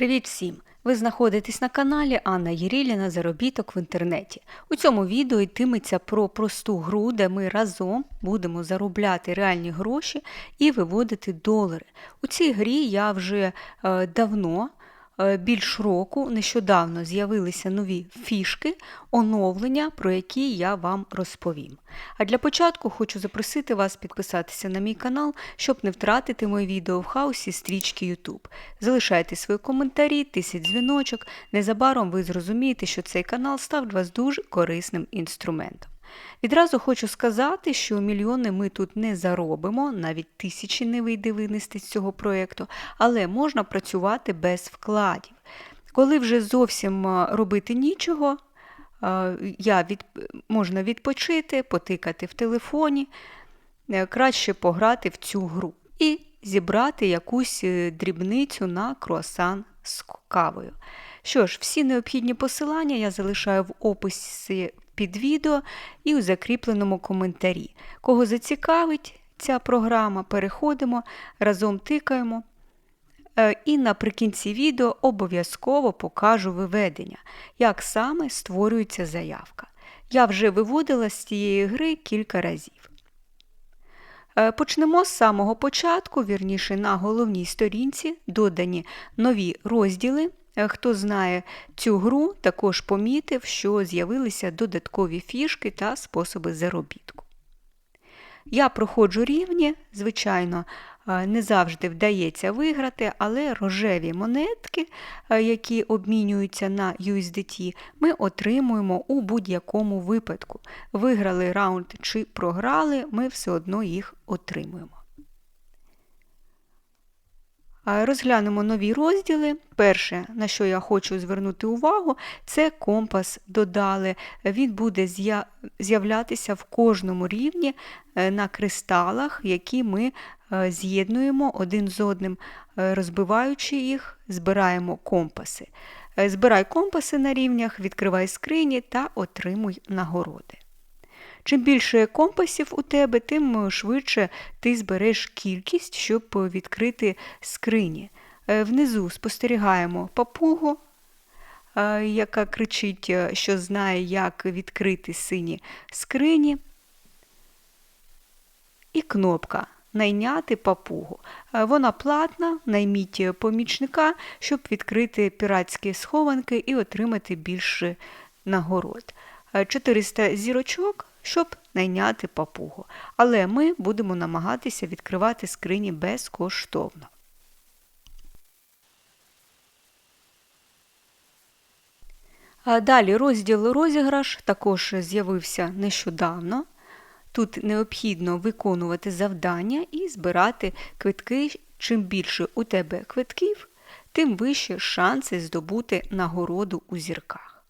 Привіт всім! Ви знаходитесь на каналі Анна Єріліна Заробіток в інтернеті. У цьому відео йтиметься про просту гру, де ми разом будемо заробляти реальні гроші і виводити долари. У цій грі я вже е, давно, більш року, нещодавно з'явилися нові фішки, оновлення, про які я вам розповім. А для початку хочу запросити вас підписатися на мій канал, щоб не втратити моє відео в хаосі стрічки YouTube. Залишайте свої коментарі, тисять дзвіночок. Незабаром ви зрозумієте, що цей канал став для вас дуже корисним інструментом. Відразу хочу сказати, що мільйони ми тут не заробимо, навіть тисячі не вийде винести з цього проєкту, але можна працювати без вкладів. Коли вже зовсім е, робити нічого, е, я від... можна відпочити, потикати в телефоні, е, краще пограти в цю гру і зібрати якусь дрібницю на круасан з кавою. Що ж, всі необхідні посилання я залишаю в описі під відео і у закріпленому коментарі. Кого зацікавить ця програма, переходимо, разом тикаємо. Е, І наприкінці відео обов'язково покажу виведення, як саме створюється заявка. Я вже виводила з цієї гри кілька разів. Е, Почнемо з самого початку, вірніше на головній сторінці додані нові розділи. Е, Хто знає цю гру, також помітив, що з'явилися додаткові фішки та способи заробітку. Я проходжу рівні, звичайно, е, не завжди вдається виграти, але рожеві монетки, е, які обмінюються на USDT, ми отримуємо у будь-якому випадку. Виграли раунд чи програли, ми все одно їх отримуємо. Розглянемо нові розділи. Перше, на що я хочу звернути увагу, це компас додали. Він буде з'являтися в кожному рівні е, на кристалах, які ми е, з'єднуємо один з одним, Е, розбиваючи їх, збираємо компаси. Збирай компаси на рівнях, відкривай скрині та отримуй нагороди. Чим більше компасів у тебе, тим швидше ти збереш кількість, щоб відкрити скрині. Е, Внизу спостерігаємо папугу, е, яка кричить, е, що знає, як відкрити сині скрині. І кнопка Найняти папугу. Е, Вона платна, найміть помічника, щоб відкрити піратські схованки і отримати більше нагород. Е, 400 зірочок, щоб найняти папугу. Але ми будемо намагатися відкривати скрині безкоштовно. Далі розділ розіграш також з'явився нещодавно. Тут необхідно виконувати завдання і збирати квитки. Чим більше у тебе квитків, тим вищі шанси здобути нагороду у зірках.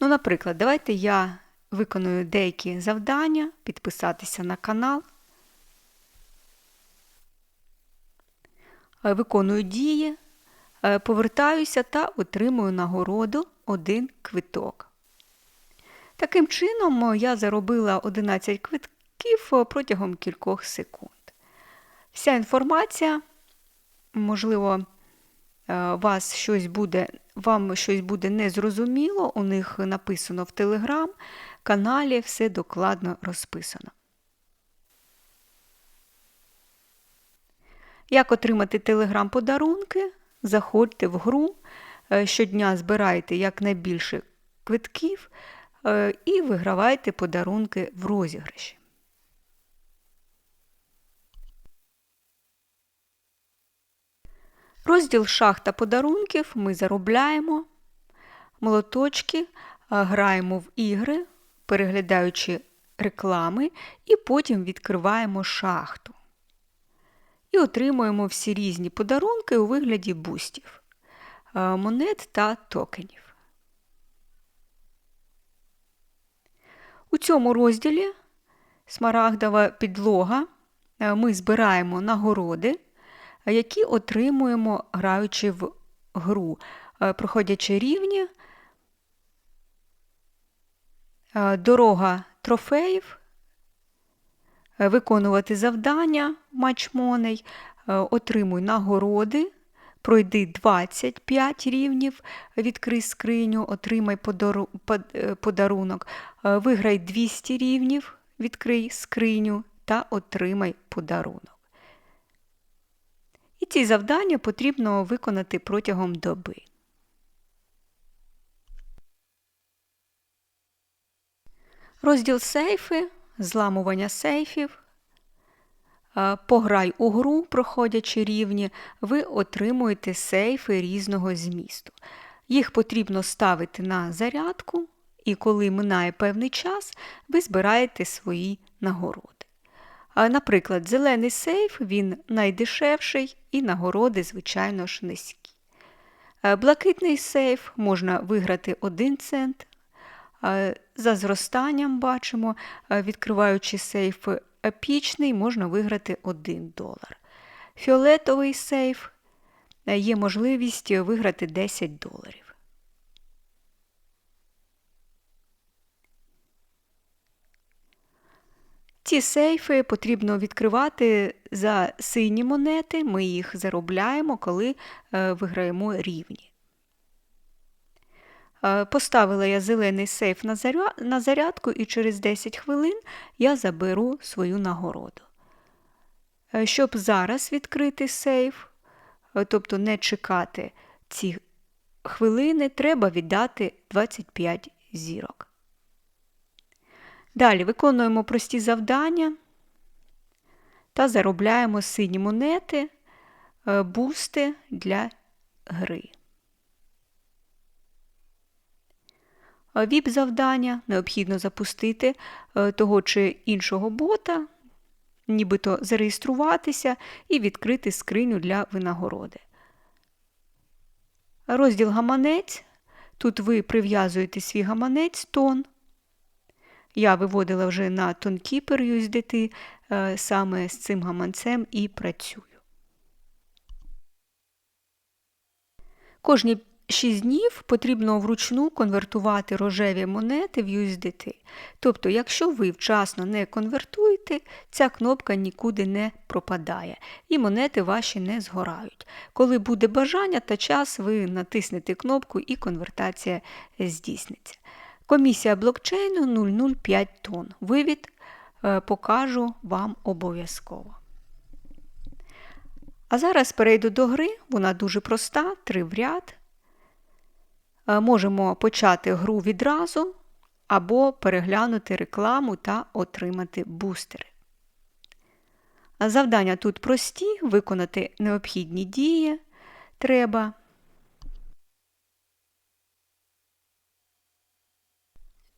Ну, наприклад, давайте я виконую деякі завдання, підписатися на канал. Е, Виконую дії, е, повертаюся та отримую нагороду один квиток. Таким чином, я заробила 11 квитків протягом кількох секунд. Вся інформація, можливо, е, вас щось буде, вам щось буде незрозуміло, у них написано в телеграм-каналі, все докладно розписано. Як отримати телеграм-подарунки? Заходьте в гру, е, щодня збирайте якнайбільше квитків е, і вигравайте подарунки в розіграші. Розділ шахта подарунків ми заробляємо молоточки, е, граємо в ігри, переглядаючи реклами, і потім відкриваємо шахту. І отримуємо всі різні подарунки у вигляді бустів, е, монет та токенів. У цьому розділі смарагдова підлога е, ми збираємо нагороди, які отримуємо, граючи в гру, Е, проходячи рівні, дорога трофеїв, е, виконувати завдання матчмоней, отримуй нагороди, пройди 25 рівнів, відкрий скриню, отримай подару- е, подарунок, Е, виграй 200 рівнів, відкрий скриню та отримай подарунок. І ці завдання потрібно виконати протягом доби. Розділ сейфи, зламування сейфів. Е, Пограй у гру, проходячи рівні, ви отримуєте сейфи різного змісту. Їх потрібно ставити на зарядку, і коли минає певний час, ви збираєте свої нагороди. Наприклад, зелений сейф він найдешевший і нагороди, звичайно ж, низькі. Е, Блакитний сейф можна виграти 1 цент. За зростанням бачимо, відкриваючи сейф епічний, можна виграти 1 долар. Фіолетовий сейф е, є можливість виграти 10 доларів. Ці сейфи потрібно відкривати за сині монети. Ми їх заробляємо, коли е, виграємо рівні. Е, Поставила я зелений сейф на зарядку і через 10 хвилин я заберу свою нагороду. Е, Щоб зараз відкрити сейф, е, тобто не чекати ці хвилини, треба віддати 25 зірок. Далі виконуємо прості завдання та заробляємо сині монети, бусти для гри. Віп завдання необхідно запустити е, того чи іншого бота, нібито зареєструватися і відкрити скриню для винагороди. Розділ гаманець. Тут ви прив'язуєте свій гаманець тон. Я виводила вже на TonKeeper USDT, е, саме з цим гаманцем і працюю. Кожні 6 днів потрібно вручну конвертувати рожеві монети в USDT. Тобто, якщо ви вчасно не конвертуєте, ця кнопка нікуди не пропадає і монети ваші не згорають. Коли буде бажання та час, ви натиснете кнопку і конвертація здійсниться. Комісія блокчейну 005 тонн. Вивід е, покажу вам обов'язково. А зараз перейду до гри, вона дуже проста, три в ряд. Е, Можемо почати гру відразу або переглянути рекламу та отримати бустери. Завдання тут прості, виконати необхідні дії треба.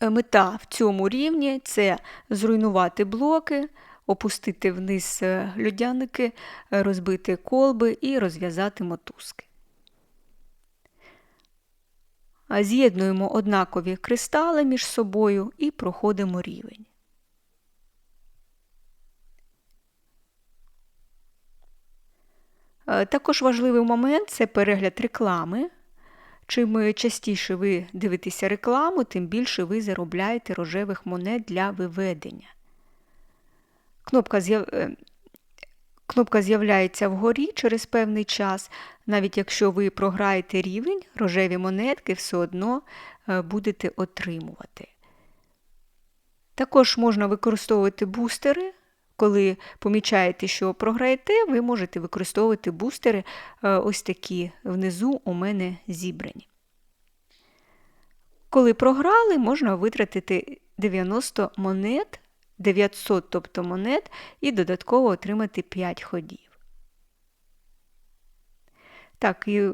Е, Мета в цьому рівні це зруйнувати блоки, опустити вниз е, льодяники, розбити колби і розв'язати мотузки. А З'єднуємо однакові кристали між собою і проходимо рівень. Е, Також важливий момент це перегляд реклами. Чим частіше ви дивитеся рекламу, тим більше ви заробляєте рожевих монет для виведення. Кнопка е, Кнопка з'являється вгорі через певний час. Навіть якщо ви програєте рівень, рожеві монетки все одно е, будете отримувати. Також можна використовувати бустери. Коли помічаєте, що програєте, ви можете використовувати бустери е, ось такі внизу у мене зібрані. Коли програли, можна витратити 90 монет, 900 тобто монет, і додатково отримати 5 ходів. Так, і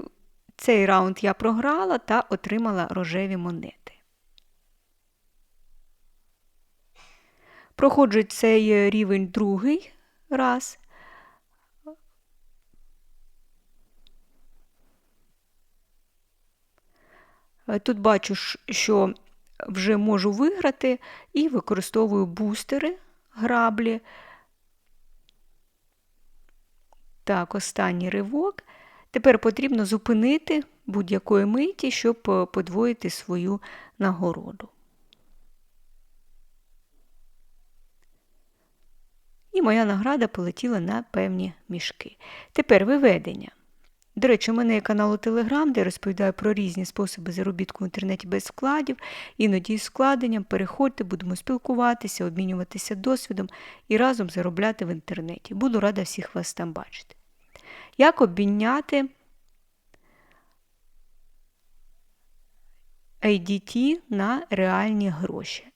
цей раунд я програла та отримала рожеві монети. Проходжу цей рівень другий раз. Е, Тут бачу, що вже можу виграти і використовую бустери, граблі. Так, останній ривок. Тепер потрібно зупинити будь-якої миті, щоб е, подвоїти свою нагороду. І моя награда полетіла на певні мішки. Тепер виведення. До речі, у мене є канал у Телеграм, де я розповідаю про різні способи заробітку в інтернеті без вкладів, іноді з вкладенням. Переходьте, будемо спілкуватися, обмінюватися досвідом і разом заробляти в інтернеті. Буду рада всіх вас там бачити. Як обміняти ADT на реальні гроші?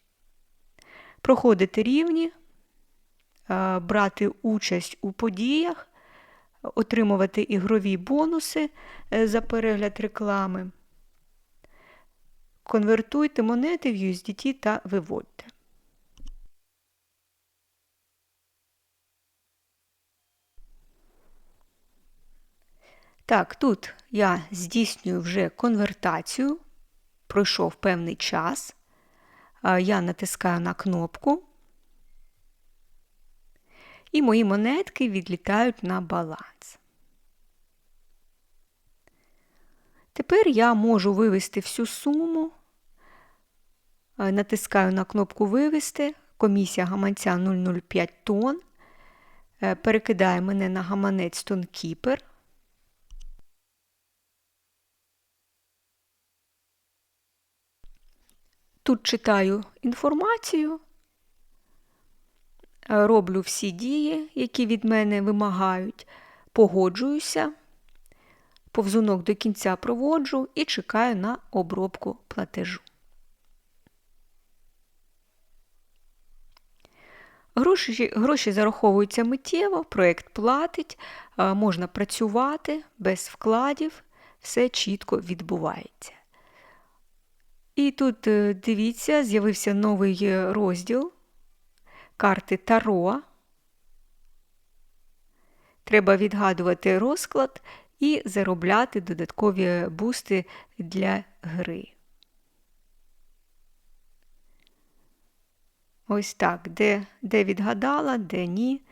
Проходити рівні, брати участь у подіях отримувати ігрові бонуси е, за перегляд реклами. Конвертуйте монети в USDT та виводьте. Так, тут я здійснюю вже конвертацію. Пройшов певний час. Я натискаю на кнопку і мої монетки відлітають на баланс. Тепер я можу вивести всю суму, е, натискаю на кнопку Вивести, комісія гаманця 0,05 тонн, е, перекидає мене на гаманець TonKeeper. Тут читаю інформацію, роблю всі дії, які від мене вимагають, погоджуюся, повзунок до кінця проводжу і чекаю на обробку платежу. Гроші гроші зараховуються миттєво, проєкт платить, е, можна працювати без вкладів, все чітко відбувається. І тут, е, дивіться, з'явився новий розділ карти Таро. Треба відгадувати розклад і заробляти додаткові бусти для гри. Ось так, де, де відгадала, де ні.